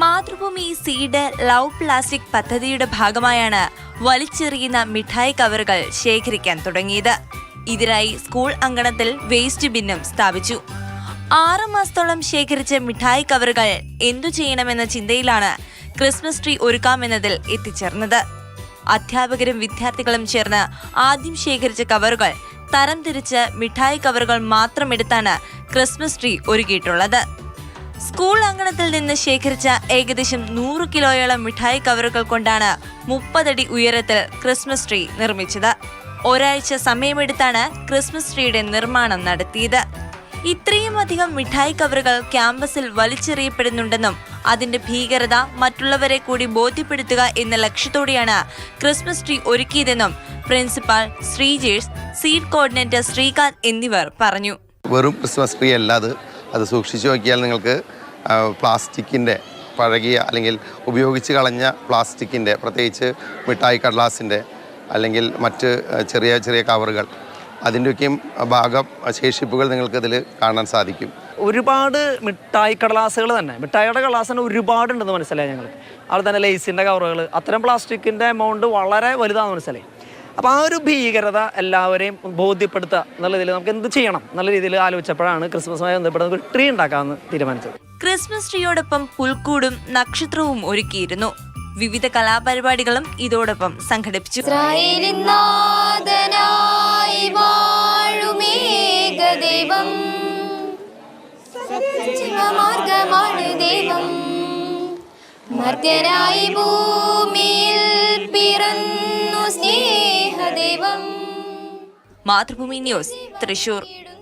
Love plastic പദ്ധതിയുടെ ഭാഗമായാണ് വലിച്ചെറിയുന്ന മിഠായി കവറുകൾ ശേഖരിക്കാൻ തുടങ്ങിയത്. ഇതിനായി സ്കൂൾ അങ്കണത്തിൽ വേസ്റ്റ് ബിന്നും സ്ഥാപിച്ചു. ആറ് മാസത്തോളം ശേഖരിച്ച മിഠായി കവറുകൾ എന്തു ചെയ്യണമെന്ന ചിന്തയിലാണ് ക്രിസ്മസ് ട്രീ ഒരുക്കാമെന്നതിൽ എത്തിച്ചേർന്നത്. അധ്യാപകരും വിദ്യാർത്ഥികളും ചേർന്ന് ആദ്യം ശേഖരിച്ച കവറുകൾ തരംതിരിച്ച് മിഠായി കവറുകൾ മാത്രം എടുത്താണ് ക്രിസ്മസ് ട്രീ ഒരുക്കിയിട്ടുള്ളത്. സ്കൂൾ അങ്കണത്തിൽ നിന്ന് ശേഖരിച്ച ഏകദേശം നൂറ് കിലോയോളം മിഠായി കവറുകൾ കൊണ്ടാണ് മുപ്പതടി ഉയരത്തിൽ ക്രിസ്മസ് ട്രീ നിർമ്മിച്ചത്. ഒരാഴ്ച സമയമെടുത്താണ് ക്രിസ്മസ് ട്രീയുടെ നിർമ്മാണം നടത്തിയത്. ഇത്രയും അധികം മിഠായി കവറുകൾ ക്യാമ്പസിൽ വലിച്ചെറിയപ്പെടുന്നുണ്ടെന്നും അതിന്റെ ഭീകരത മറ്റുള്ളവരെ കൂടി ബോധ്യപ്പെടുത്തുക എന്ന ലക്ഷ്യത്തോടെയാണ് Christmas tree ഒരുക്കിയതെന്നും principal Sreejesh seed coordinator Sreekanth എന്നിവർ പറഞ്ഞു. വെറും ക്രിസ്മസ് ട്രീ അല്ല അത് സൂക്ഷിച്ചു നോക്കിയാൽ നിങ്ങൾക്ക് പ്ലാസ്റ്റിക്കിന്റെ പഴകിയ അല്ലെങ്കിൽ ഉപയോഗിച്ച് കളഞ്ഞ പ്ലാസ്റ്റിക്കിന്റെ പ്രത്യേകിച്ച് മിഠായി കടലാസിന്റെ അല്ലെങ്കിൽ മറ്റ് ചെറിയ ചെറിയ കവറുകൾ അതിന്റെയൊക്കെയും ഭാഗം ശേഷിപ്പുകൾ നിങ്ങൾക്കതിൽ കാണാൻ സാധിക്കും. ഒരുപാട് മിഠായി കടലാസുകൾ തന്നെ. മിഠായിയുടെ കടലാസ് തന്നെ ഒരുപാടുണ്ടെന്ന് മനസ്സിലായി ഞങ്ങൾ അതുപോലെ തന്നെ ലേസിന്റെ കവറുകൾ. അത്തരം പ്ലാസ്റ്റിക്കിന്റെ എമൗണ്ട് വളരെ വലുതാണെന്ന് മനസ്സിലായി. അപ്പോൾ ആ ഒരു ഭീകരത എല്ലാവരെയും ബോധ്യപ്പെടുത്തുക എന്നുള്ള രീതിയിൽ നമുക്ക് എന്ത് ചെയ്യണം എന്നുള്ള രീതിയിൽ ആലോചിച്ചപ്പോഴാണ് ക്രിസ്മസുമായി ബന്ധപ്പെട്ട് ഒരു ട്രീ ഉണ്ടാക്കാമെന്ന് തീരുമാനിച്ചത്. ക്രിസ്മസ് ട്രീയോടൊപ്പം പുൽക്കൂടും നക്ഷത്രവും ഒരുക്കിയിരുന്നു. വിവിധ കലാപരിപാടികളും ഇതോടൊപ്പം സംഘടിപ്പിച്ചു. ദൈവം. ദൈവം. മർത്യനായി ഭൂമിയിൽ മാതൃഭൂമി ന്യൂസ് തൃശൂർ.